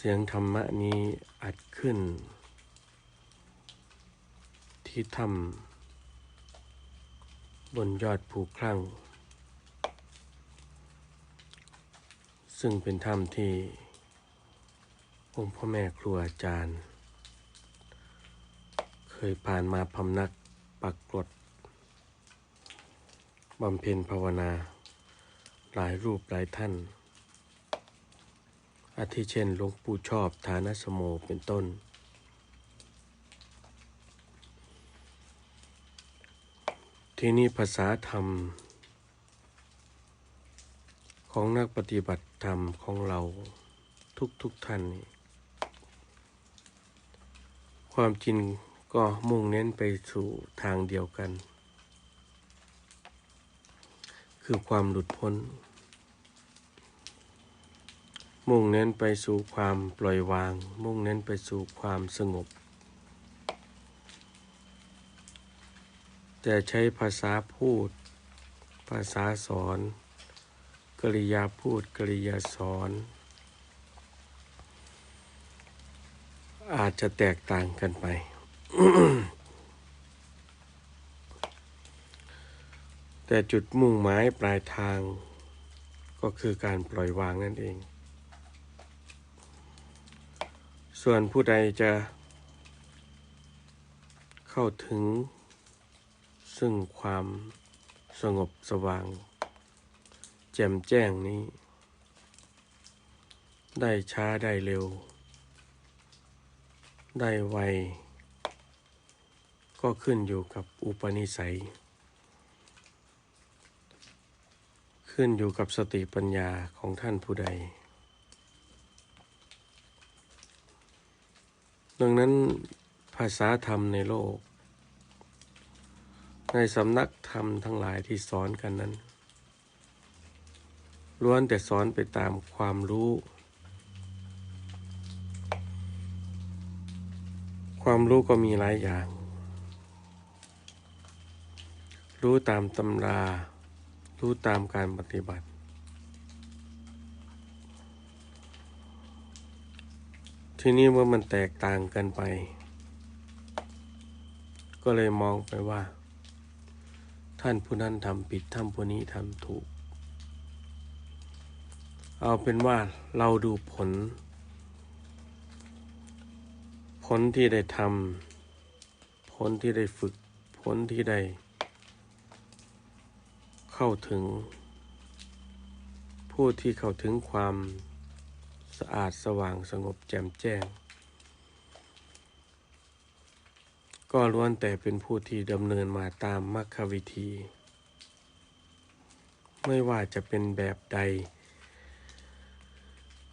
เสียงธรรมะนี้อัดขึ้น ที่ถ้ำบนยอดภูคลั่ง ซึ่งเป็นถ้ำที่องค์พ่อแม่ครูอาจารย์ เคยผ่านมาพำนักปักกรดบำเพ็ญภาวนา หลายรูปหลายท่าน อาทิเช่นหลวงปู่ชอบฐานสโมเป็นต้น ที่นี่ภาษาธรรม ของนักปฏิบัติธรรมของเราทุกๆทท่าน ความจริงก็มุ่งเน้นไปสู่ทางเดียวกัน คือความหลุดพ้น มุ่งเน้นไปสู่ความปล่อยวาง มุ่งเน้นไปสู่ความสงบ แต่ใช้ภาษาพูด ภาษาสอน กริยาพูดกริยาสอน อาจจะแตกต่างกันไป แต่จุดมุ่งหมายปลายทางก็คือการปล่อยวางนั่นเอง ส่วนผู้ใดจะเข้าถึง ซึ่งความสงบสว่าง แจ่มแจ้งนี้ ได้ช้าได้เร็ว ได้ไว ก็ขึ้นอยู่กับอุปนิสัย ขึ้นอยู่กับสติปัญญาของท่านผู้ใด ดังนั้นภาษาธรรมในโลก ในสำนักธรรมทั้งหลายที่สอนกันนั้นล้วนแต่สอนไปตามความรู้ ความรู้ก็มีหลายอย่าง รู้ตามตำรา รู้ตามการปฏิบัติ ทีนี้เมื่อมันแตกต่างกันไป ก็เลยมองไปว่า ท่านผู้นั้นทำผิดท่านผู้นี้ทำถูก เอาเป็นว่าเราดูผล ผลที่ได้ทำผลที่ได้ฝึก ผลที่ได้ เข้าถึง ผู้ที่เข้าถึงความ สะอาดสว่างสงบแจ่มแจ้ง ก็ล้วนแต่เป็นผู้ที่ดำเนินมาตามมรรควิธี ไม่ว่าจะเป็นแบบใด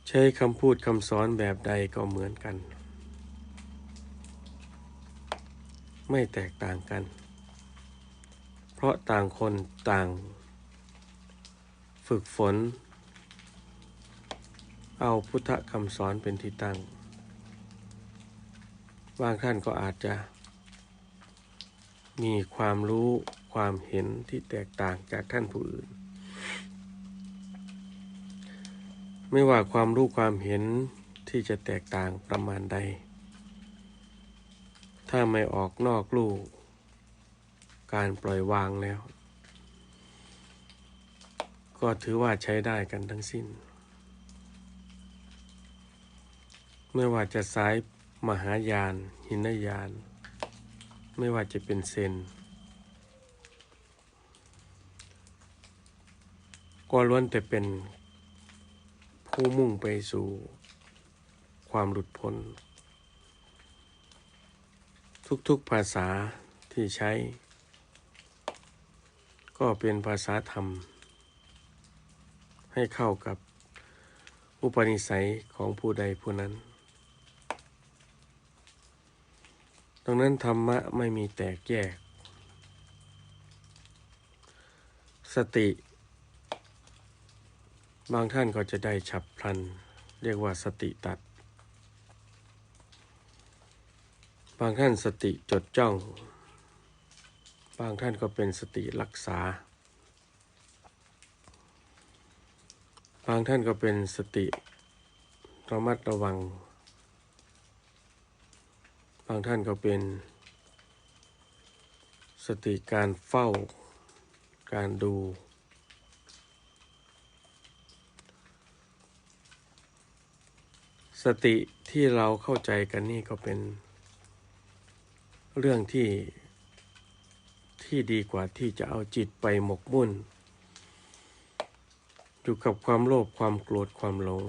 ใช้คำพูดคำสอนแบบใดก็เหมือนกัน ไม่แตกต่างกัน เพราะต่างคนต่าง ฝึกฝน เอาพุทธคำสอนเป็นที่ตั้ง บางท่านก็อาจจะ มีความรู้ความเห็นที่แตกต่างจากท่านผู้อื่น ไม่ว่าความรู้ความเห็นที่จะแตกต่างประมาณใด ถ้าไม่ออกนอกลู่การปล่อยวางแล้ว ก็ถือว่าใช้ได้กันทั้งสิ้น ไม่ว่าจะสายมหายาน หินยาน ไม่ว่าจะเป็นเซนก็ล้วนแต่เป็นผู้มุ่งไปสู่ความหลุดพ้น ทุกๆภาษาที่ใช้ ก็เป็นภาษาธรรม ให้เข้ากับอุปนิสัยของผู้ใดผู้นั้น ดังนั้นธรรมะไม่มีแตกแยก สติ บางท่านก็จะได้ฉับพลัน เรียกว่าสติตัด บางท่านสติจดจ้อง บางท่านก็เป็นสติรักษา บางท่านก็เป็นสติระมัดระวัง บางท่านก็เป็นสติการเฝ้าการดู สติที่เราเข้าใจกันนี่ก็เป็น เรื่องที่ที่ดีกว่าที่จะเอาจิตไปหมกมุ่น อยู่กับความโลภความโกรธความหลง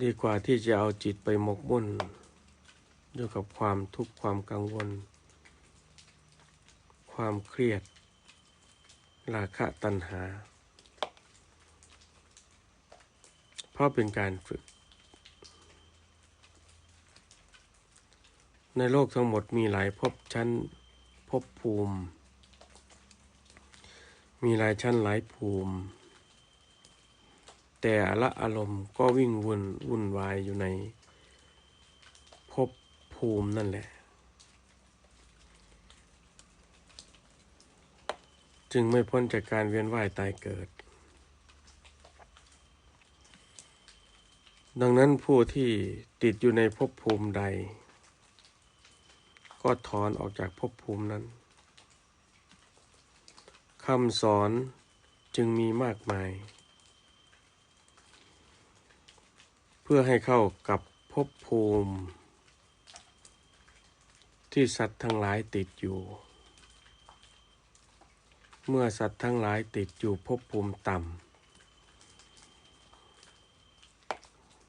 ดีกว่าที่จะเอาจิตไปหมกมุ่นอยู่กับความทุกข์ความกังวล ความเครียด ราคะตัณหา เพราะเป็นการฝึก ในโลกทั้งหมดมีหลายภพชั้นภพภูมิ มีหลายชั้นหลายภูมิ แต่ละอารมณ์ก็วิ่งวุ่นวุ่นวายอยู่ในภพภูมินั่นแหละ จึงไม่พ้นจากการเวียนว่ายตายเกิด ดังนั้นผู้ที่ติดอยู่ในภพภูมิใด ก็ถอนออกจากภพภูมินั้นคำสอนจึงมีมากมาย เพื่อให้เข้ากับภพภูมิ ที่สัตว์ทั้งหลายติดอยู่ เมื่อสัตว์ทั้งหลายติดอยู่ภพภูมิต่ำ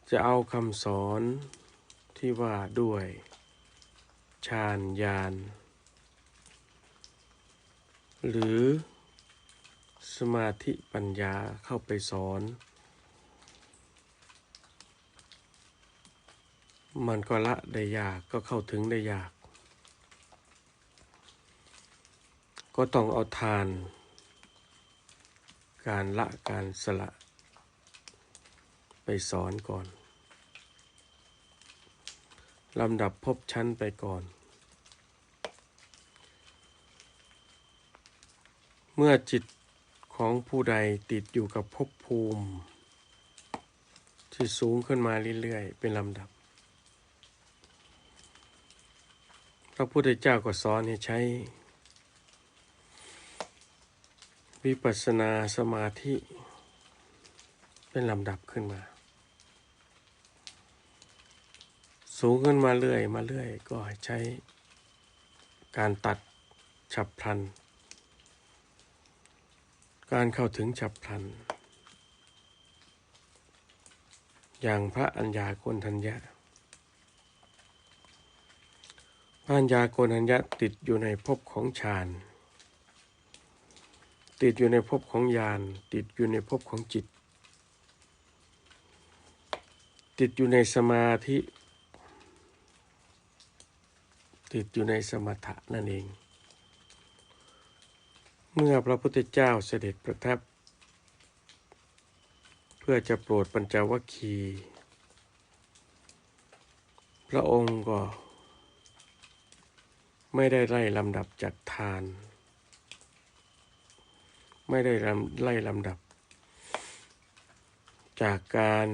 จะเอาคำสอนที่ว่าด้วยฌานญาณหรือสมาธิปัญญาเข้าไปสอน มันก็ละได้ยากก็เข้าถึงได้ยาก ก็ต้องเอาทาน การละการสละ ไปสอนก่อนลำดับพบชั้นไปก่อน เมื่อจิตของผู้ใดติดอยู่กับภพภูมิ ที่สูงขึ้นมาเรื่อยๆ เป็นลำดับ พระพุทธเจ้าก็สอนให้ใช้ วิปัสสนาสมาธิ เป็นลำดับขึ้นมา สูงขึ้นมาเรื่อยมาเรื่อย ก็ใช้การตัดฉับพลัน การเข้าถึงฉับพลัน อย่างพระอัญญาโกณทัญญะ พระอัญญาโกณทัญญะติดอยู่ในภพของฌาน ติดอยู่ในภพของญาณ ติดอยู่ในภพของจิต ติดอยู่ในสมาธิ ติดอยู่ในสมถะนั่นเอง เมื่อพระพุทธเจ้าเสด็จประทับ เพื่อจะโปรดปัญจวัคคีย์พระองค์ก็ ไม่ได้ไล่ลำดับจากทาน ไม่ได้ลำไล่ลำดับ จากการ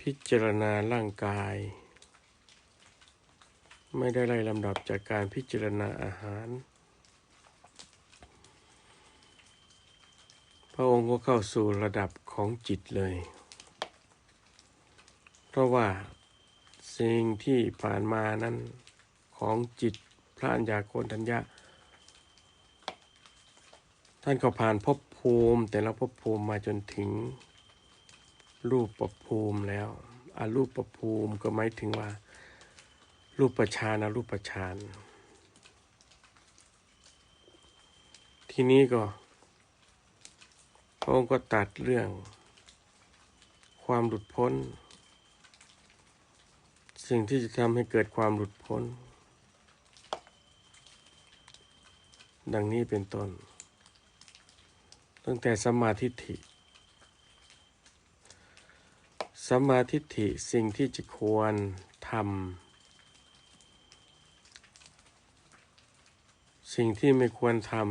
พิจารณาร่างกาย ไม่ได้ไล่ลำดับจากการพิจารณาอาหาร พระองค์ก็เข้าสู่ระดับของจิตเลย เพราะว่าสิ่งที่ผ่านมานั้น ของจิตพระัญญาโกณทัญญะท่านก็ผ่านภพภูมิแต่ละภพภูมิมาจนถึง รูปประภูมิแล้วอารูปประภูมิก็หมายถึงว่า รูปประชานอารูปประชานทีนี้ก็พระองค์ก็ตัดเรื่อง ความหลุดพ้น สิ่งที่จะทำให้เกิดความหลุดพ้น ดังนี้เป็นต้น ตั้งแต่สมาทิฐิสมาทิฐิสิ่งที่จะควรทำสิ่งที่ไม่ควรทำ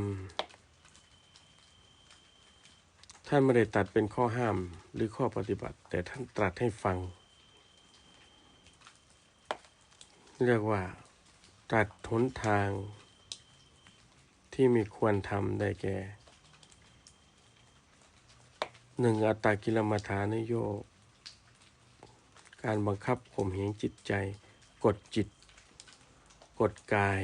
ท่านไม่ได้ตัดเป็นข้อห้ามหรือข้อปฏิบัติ แต่ท่านตรัสให้ฟัง เรียกว่าตรัสหนทาง ที่มีควรทำได้แก่หนึ่งอัตตากิลมัฐานโยกการบังคับข่มเหงจิตใจ กดจิต กดกาย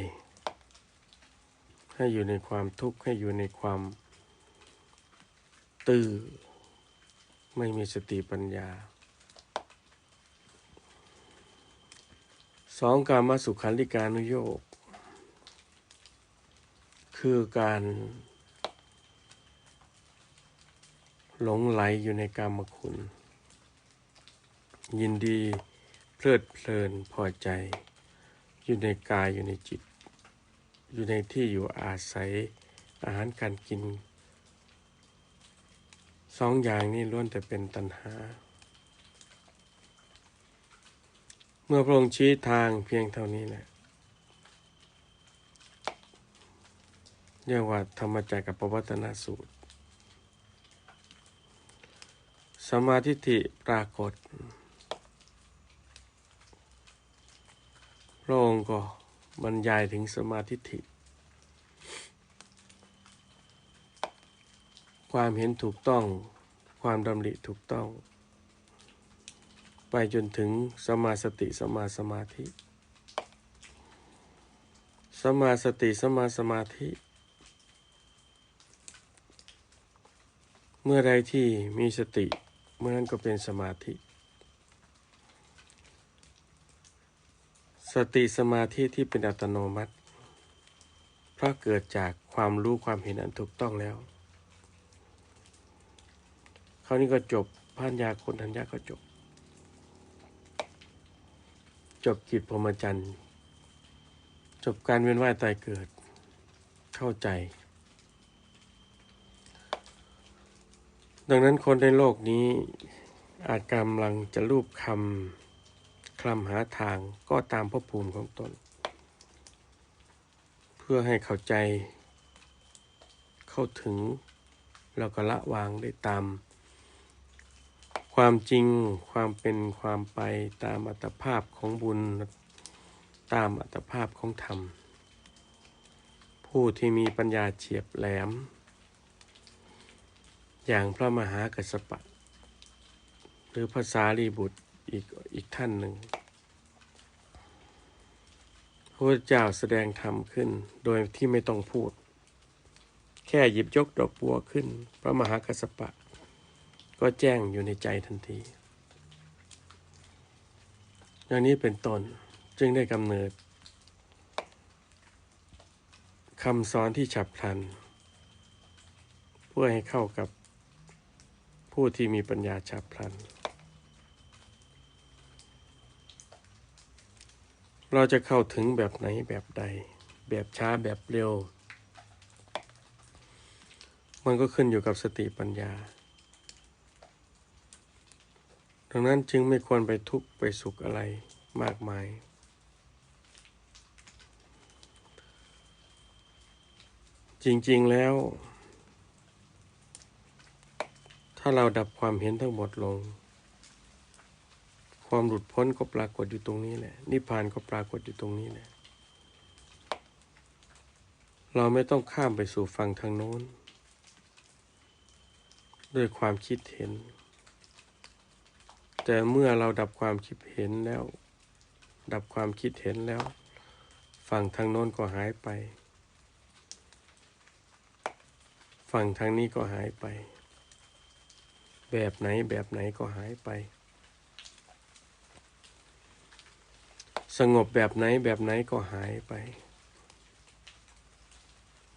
ให้อยู่ในความทุกข์ให้อยู่ในความ ตื้อ ไม่มีสติปัญญาสองการมาสุขันธิการนุโยก คือการหลงไหลอยู่ในกามคุณ ยินดีเพลิดเพลินพอใจ อยู่ในกายอยู่ในจิต อยู่ในที่อยู่อาศัยอาหารการกินสองอย่างนี้ล้วนแต่เป็นตัณหา เมื่อพระองค์ชี้ทางเพียงเท่านี้แหละ เรียกว่าธรรมจักรกับปวัตนสูตร สมาธิิปรากฏพระองค์ก็บรรยายถึงสมาธิิความเห็นถูกต้อง ความดำริถูกต้อง ไปจนถึงสมาสติสมาสมาธิ สมาสติสมาสมาธิ เมื่อใดที่มีสติ เมื่อนั้นก็เป็นสมาธิ สติสมาธิที่เป็นอัตโนมัติ เพราะเกิดจากความรู้ความเห็นอันถูกต้องแล้ว คราวนี้ก็จบพันยาคนทัญญาก็จบ จบกิจพรหมจรรย์ จบการเวียนว่ายตายเกิด เข้าใจ ดังนั้นคนในโลกนี้อาจกำลังจะรูปคำคลำหาทางก็ตามภพภูมิของตน เพื่อให้เข้าใจ เข้าถึงแล้วก็ละวางได้ตาม ความจริงความเป็นความไปตามอัตภาพของบุญตามอัตภาพของธรรม ผู้ที่มีปัญญาเฉียบแหลม อย่างพระมหากัสสปะ หรือภาษาลีบุตรอีกอีกท่านหนึ่งพระเจ้าแสดงธรรมขึ้นโดยที่ไม่ต้องพูด แค่หยิบยกดอกบัวขึ้น พระมหากัสสปะ ก็แจ้งอยู่ในใจทันทีอย่างนี้เป็นต้นจึงได้กำเนิดคำสอนที่ฉับพลัน เพื่อให้เข้ากับ ผู้ที่มีปัญญาฉับพลัน เราจะเข้าถึงแบบไหนแบบใด แบบช้าแบบเร็ว มันก็ขึ้นอยู่กับสติปัญญา ดังนั้นจึงไม่ควรไปทุกข์ไปสุขอะไรมากมาย จริงๆแล้ว ถ้าเราดับความเห็นทั้งหมดลง ความหลุดพ้นก็ปรากฏอยู่ตรงนี้แหละ นิพพานก็ปรากฏอยู่ตรงนี้แหละ เราไม่ต้องข้ามไปสู่ฝั่งทางโน้น ด้วยความคิดเห็น แต่เมื่อเราดับความคิดเห็นแล้ว ดับความคิดเห็นแล้ว ฝั่งทางโน้นก็หายไป ฝั่งทางนี้ก็หายไป แบบไหนแบบไหนก็หายไป สงบแบบไหนแบบไหนก็หายไป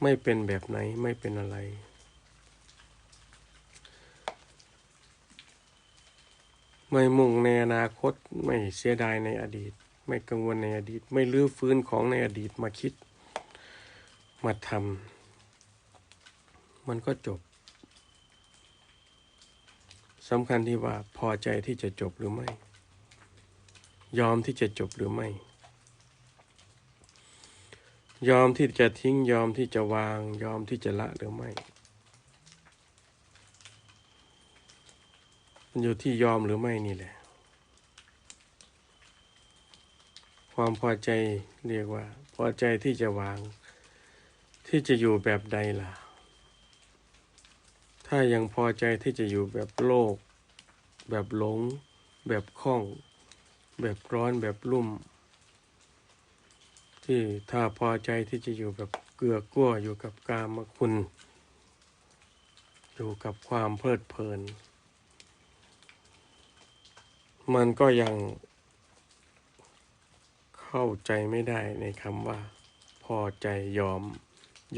ไม่เป็นแบบไหนไม่เป็นอะไร ไม่มุ่งในอนาคตไม่เสียดายในอดีต ไม่กังวลในอดีต ไม่ลื้อฟื้นของในอดีตมาคิด มาทำมันก็จบ สำคัญที่ว่าพอใจที่จะจบหรือไม่ ยอมที่จะจบหรือไม่ ยอมที่จะทิ้งยอมที่จะวาง ยอมที่จะละหรือไม่ มันอยู่ที่ยอมหรือไม่นี่แหละ ความพอใจเรียกว่า พอใจที่จะวาง ที่จะอยู่แบบใดล่ะ ถ้ายังพอใจที่จะอยู่แบบโลก แบบหลง แบบคล้อง แบบร้อนแบบรุ่ม ที่ถ้าพอใจที่จะอยู่แบบเกลือกลั้วอยู่กับกามคุณ อยู่กับความเพลิดเพลิน มันก็ยังเข้าใจไม่ได้ในคำว่า พอใจยอม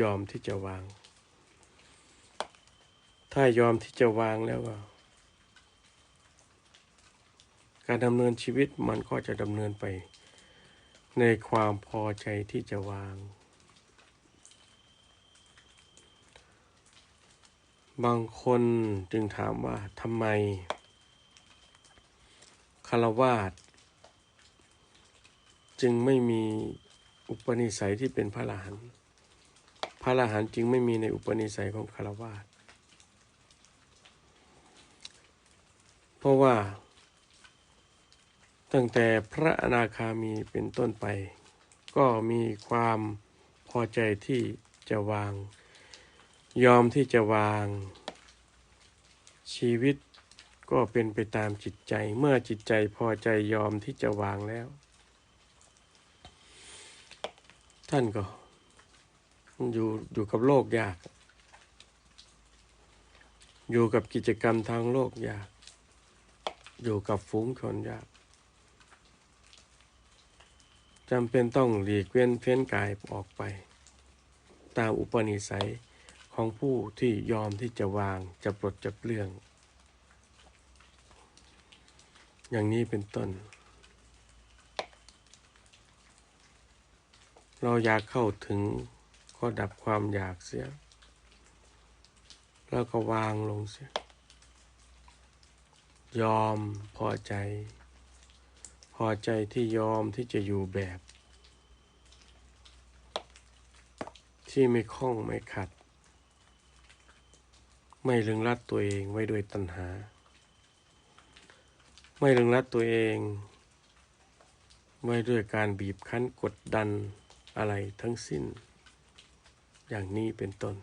ยอมที่จะวาง ถ้ายอมที่จะวางแล้วก็การดำเนินชีวิตมันก็จะดำเนินไป ในความพอใจที่จะวาง บางคนจึงถามว่าทำไมคารวาสจึงไม่มีอุปนิสัยที่เป็นพระอรหันต์พระอรหันต์จึงไม่มีในอุปนิสัยของคารวาส เพราะว่า ตั้งแต่พระอนาคามีเป็นต้นไป ก็มีความพอใจที่จะวาง ยอมที่จะวาง ชีวิตก็เป็นไปตามจิตใจ เมื่อจิตใจพอใจยอมที่จะวางแล้ว ท่านก็อยู่อยู่กับโลกยาก อยู่กับกิจกรรมทางโลกยาก อยู่กับฝูงชนยากจำเป็นต้องหลีกเว้นเฟ้นกายออกไป ตามอุปนิสัยของผู้ที่ยอมที่จะวางจะปลดจะเปลื้อง อย่างนี้เป็นต้น เราอยากเข้าถึงก็ดับความอยากเสีย แล้วก็วางลงเสีย ยอมพอใจ พอใจที่ยอมที่จะอยู่แบบ ที่ไม่คล้องไม่ขัด ไม่ลึงรัดตัวเองไว้ด้วยตัณหา ไม่ลึงรัดตัวเองไว้ด้วยการบีบคั้นกดดันอะไรทั้งสิ้น อย่างนี้เป็นต้น